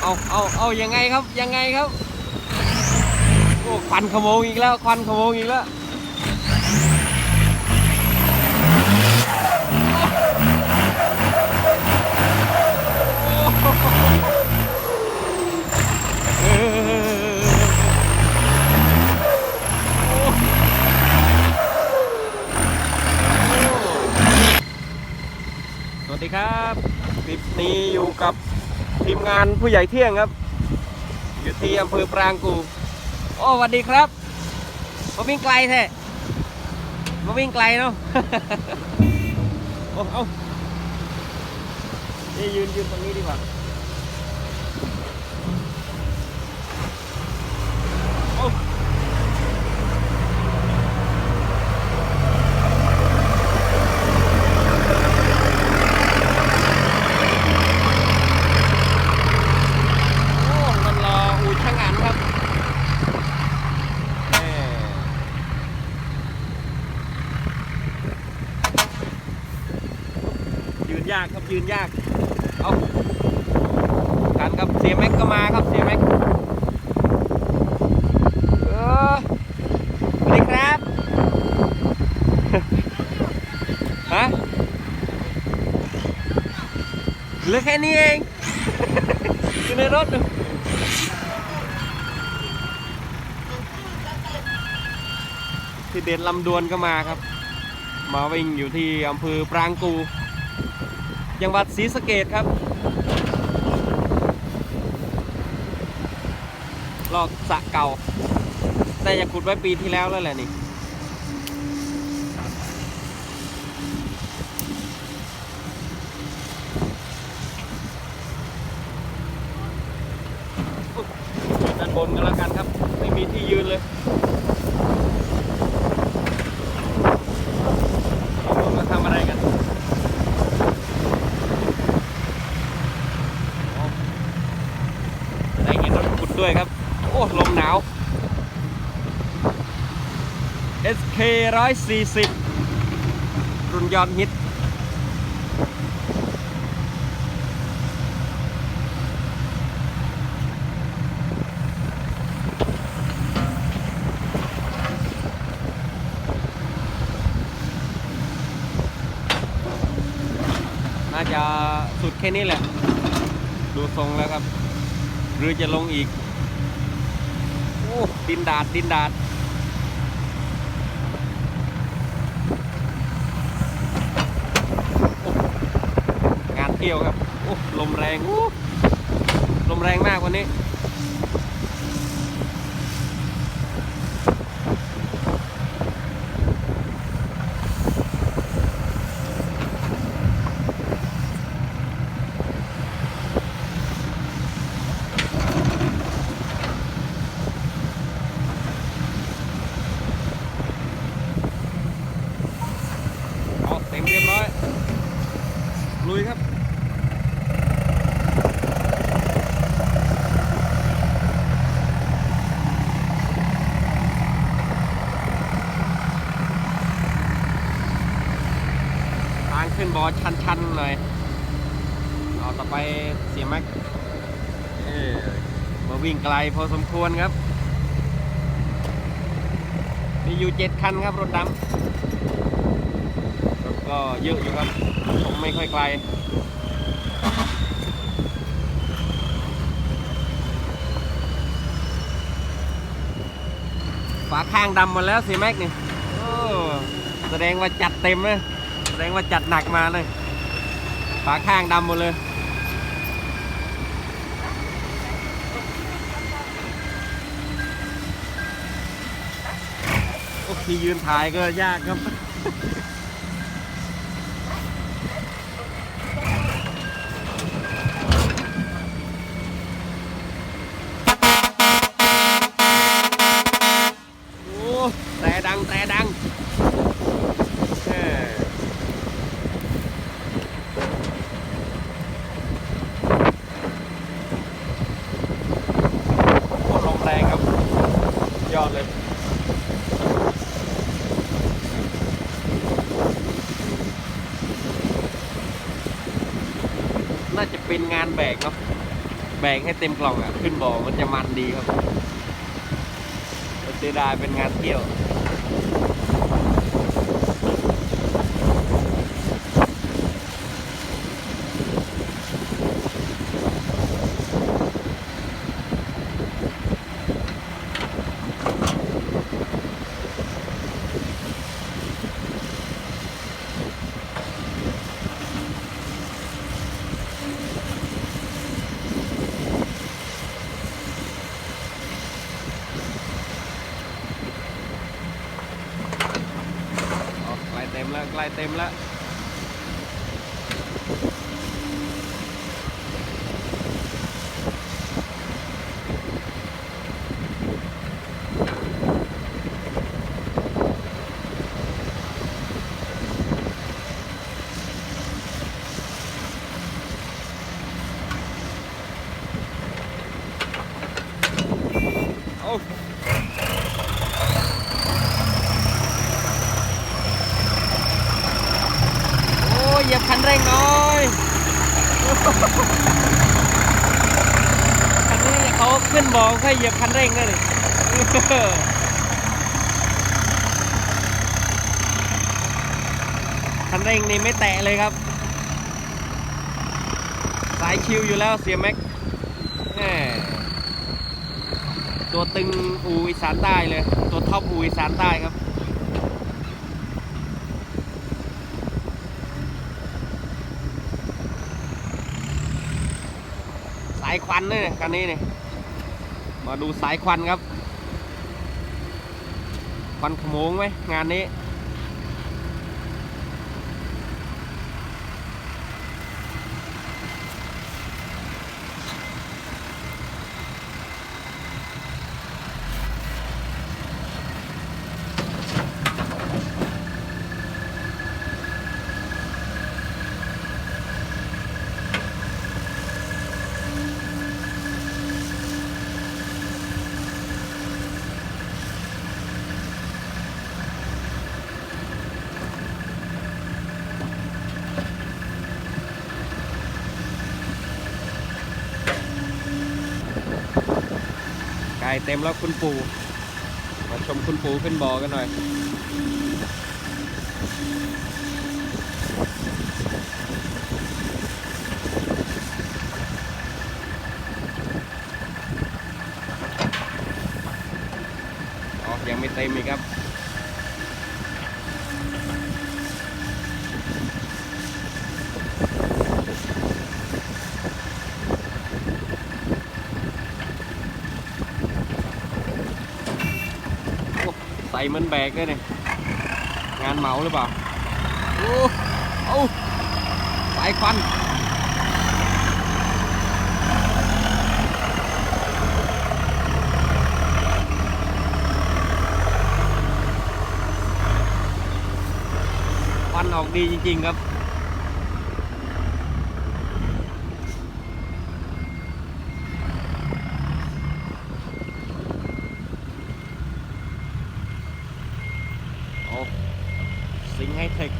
เอาเอาเอายังไงครับยังไงครับโอ้ควันขโมงอีกแล้วควันขโมงอีกแล้วสวัสดีครับคลิปนี้อยู่กับ ทีมงานผู้ใหญ่เที่ยงครับ อยู่ที่อำเภอปรางกู โอ้สวัสดีครับมาวิ่งไกลแท้มาวิ่งไกลเนาะโอ้เอานี่ยืนยืนตรงนี้ดีกว่าโอ้โอ้มันรออูช่างอันครับแม่ ยากครับยืนยาก เอากันครับเสียแม็กก็มาครับเสียแม็กเออสวัสดีครับฮะเหลือแค่นี้เองอยู่ในรถที่เด่นลำดวนก็มาครับ มาวิ่งอยู่ที่อำเภอปรางกู จังหวัดศรีสะเกดครับลอกสระเก่า แต่จะขุดไว้ปีที่แล้วแล้วแหละนี่ ด้านบนกันแล้วกันครับ ไม่มีที่ยืนเลยเรามาทำอะไรกันอ๋อได้เห็นรถขุดด้วยครับ โอ้ ลมหนาว SK 140 รุ่นยอดฮิต น่าจะสุดแค่นี้แหละ ดูทรงแล้วครับ หรือจะลงอีก โอ้ ดินดาด ดินดาด โอ้งาน เกี่ยวครับโอ้ลมแรงโอ้ลมแรงมากวันนี้ เอาเต็มเรียบร้อย ลุยครับ ทางขึ้นบอ ชันๆหน่อยเอาต่อไปเสียแม็กเอ้ยมาวิ่งไกลพอสมควรครับ มีอยู่เจ็ดคันครับรถดำรถก็เยอะอยู่ครับผมไม่ค่อยไกลฝาข้างดำหมดแล้วสิแม็กนี่แสดงว่าจัดเต็มเลย ดงว่าจัดหนักมาเลย ฝาข้างดำหมดเลยโอ้ที่ยืนถ่ายก็ยากครับ โอ้แต่ดังแต่ดังเออโอ้ลมแรงครับ ยอดเลย น่าจะ เป็นงานแบกเนาะแบกให้เต็มกล่องอะ ขึ้นบ่อมันจะมันดีครับเสียดายเป็นงานเที่ยว อ๋อใก ล้เต็มแล้วใกล้เต็มแล้ว โอ้โอ้ยเหยียบคันเร่งหน่อยคันนี้เขา ขึ้นบอกให้เหยียบคันเร่งด้วยคันเร่งนี่ไม่แตะเลยครับ สายชิวอยู่แล้วเสียแม็กตัวตึงอูอีสานใต้เลย ตัวท็อปอูอีสานใต้ครับสายควันนี่คันนี้นี่ มาดูสายควันครับ ควันขโมงไหมงานนี้ เต็มแล้วคุณปู่มาชมคุณปู่ขึ้นบอกันหน่อยอ๋อยังไม่เต็มอีกครับ โอ้ใส่เห มันแบกได้เนี่ยงานเหมาหรือเปล่า โอ้โอาสายควันควันออกดีจริง ๆ ครับ โอ้สิงห์ไฮเทค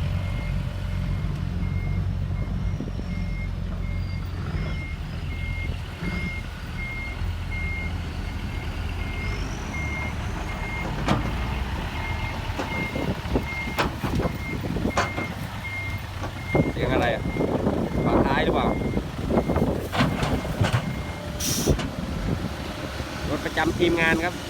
เสียงอะไรอะฝาท้ายหรือเปล่า รถประจำ ทีมงานครับ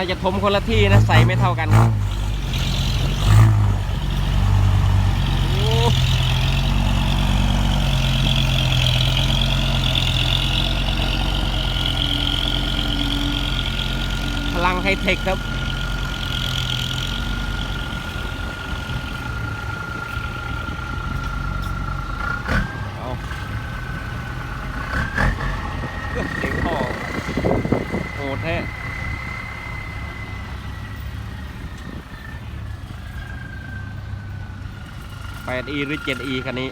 น่าจะทมคนละที่นะใส่ไม่เท่ากันพลังไฮเทคครับ 8E หรือ 7E คันนี้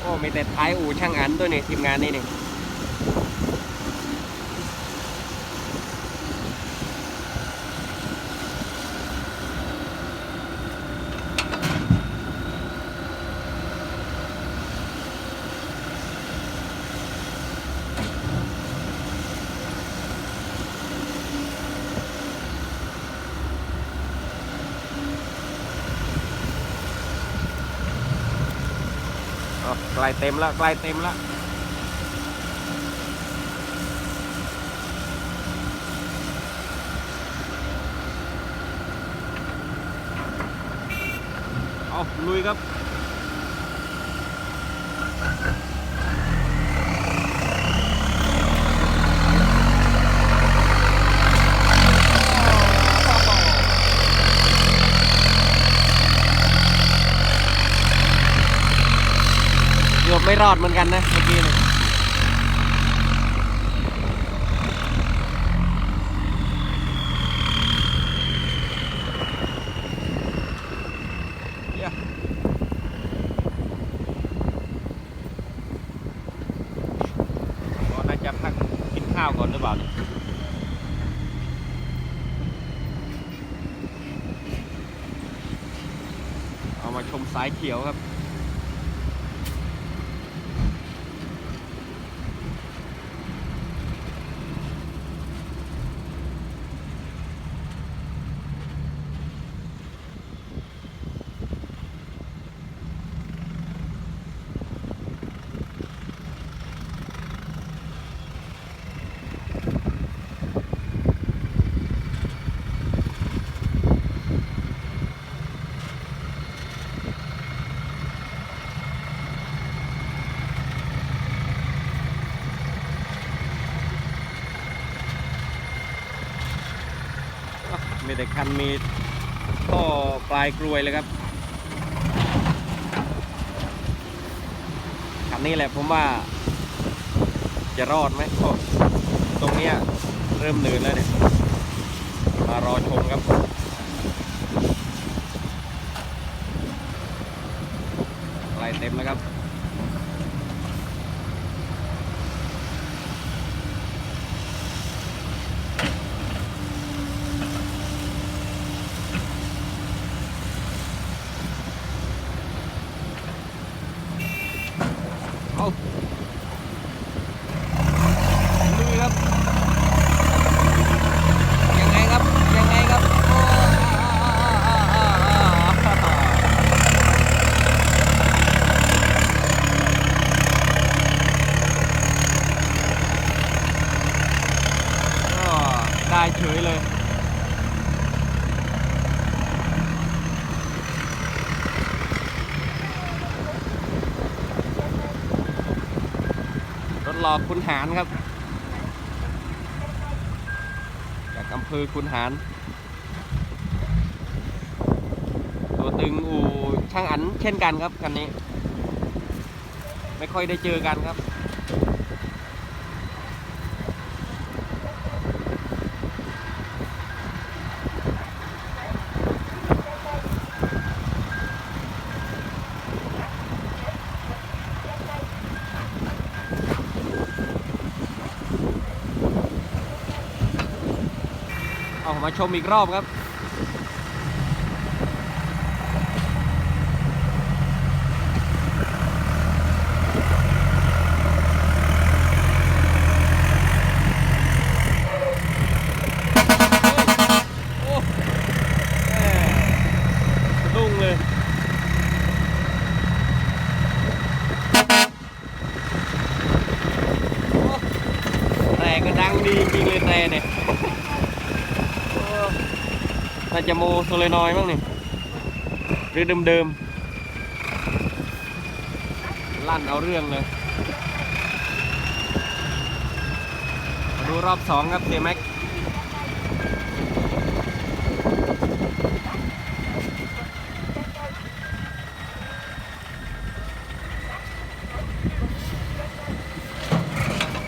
โอ้มีแต่ท้ายอู่ช่างอันตัวนี้ทีมงานนี่นี่ ล้เต็มแล้วใกล้เต็มแล้วเอาลุยครับ ไม่รอดเหมือนกันนะเมื่อกี้เนี่ยเหี้ยก็น่าจะพักกินข้าวก่อนหรือเปล่าเอามาชมสายเขียวครับ แต่คันมีท่อปลายกลวยเลยครับคันนี้แหละผมว่าจะรอดไหมเพราะตรงเนี้ยเริ่มเนินแล้วเนี่ย มารอชมครับปลายเต็มแล้วครับ เอาลุยครับ ยังไงครับ ยังไงครับโอ้ก็ได้ เฉยเลย รถรอคุณหารครับ จากอำเภอคุณหาร ตัวตึงอู่ช่างอันเช่นกันครับคันนี้ ไม่ค่อยได้เจอกันครับ มาชมอีกรอบครับแม่ลุ้งเลยแต่ก็ดังดีจริงเลยแต่เนี่ย น่าจะโมโซเลนอยด์มั้งนี่หรือเดิมๆ ลั่นเอาเรื่องเลย มาดูรอบสองครับเจแม็ก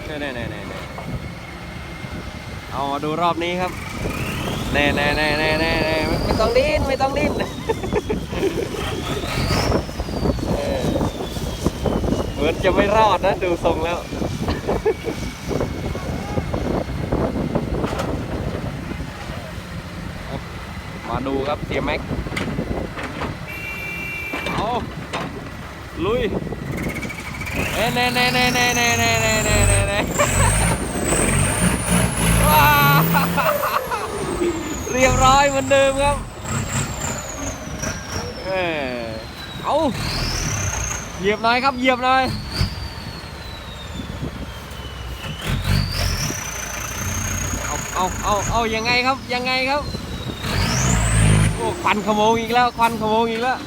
เน่เน่เน่เน่เน่เอามาดูรอบนี้ครับ เน่เน่เน่เน่เน่เน่ไม่ไม่ต้องดิ้นไม่ต้องดิ้นเออเหมือนจะไม่รอดนะ ดูทรงแล้วมาดูครับเสียแม็กเอาลุยเอ้ยเน่เน่เน่เน่เน่เน่เน่เน่เน่เน่ว้าว เรียบร้อยเหมือนเดิมครับเออเอาเหยียบหน่อยครับเหยียบหน่อยเอาเอาเอาเอายังไงครับยังไงครับโอ้ควันขโมงอีกแล้วควันขโมงอีกแล้ว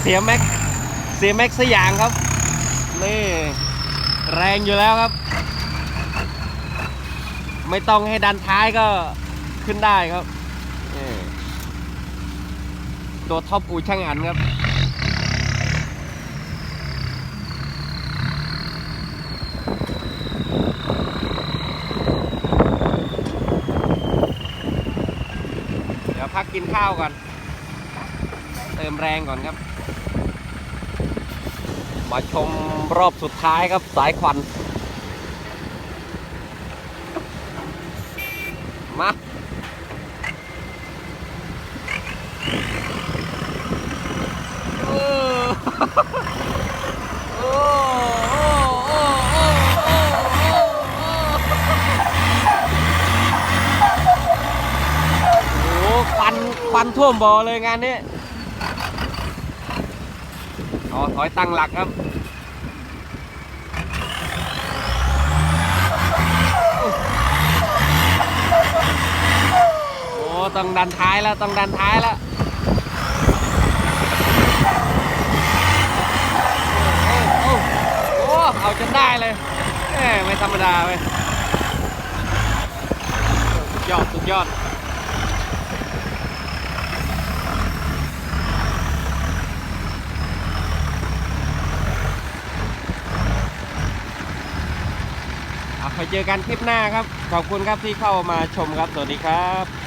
เสียแม็กเสียแม็กสยางครับ นี่ แรงอยู่แล้วครับ ไม่ต้องให้ดันท้ายก็ขึ้นได้ครับนี่ตัวท็อปอูช่างอันครับเดี๋ยวพักกินข้าวก่อน เติมแรงก่อนครับ มาชมรอบสุดท้ายครับสายควัน มาโอ้โอ้โอ้โอ้โอ้โอ้โอ้ควันควันท่วมบ่อเลยงานนี้ ถอยตั้งหลักครับโอ้ต้องดันท้ายแล้วต้องดันท้ายแล้วโอ้โอ้โอ้เอาจนได้เลยไม่ธรรมดาเว้ยสุดยอด สุดยอดเอาไป เจอกันคลิปหน้าครับ ขอบคุณครับที่เข้ามาชมครับ สวัสดีครับ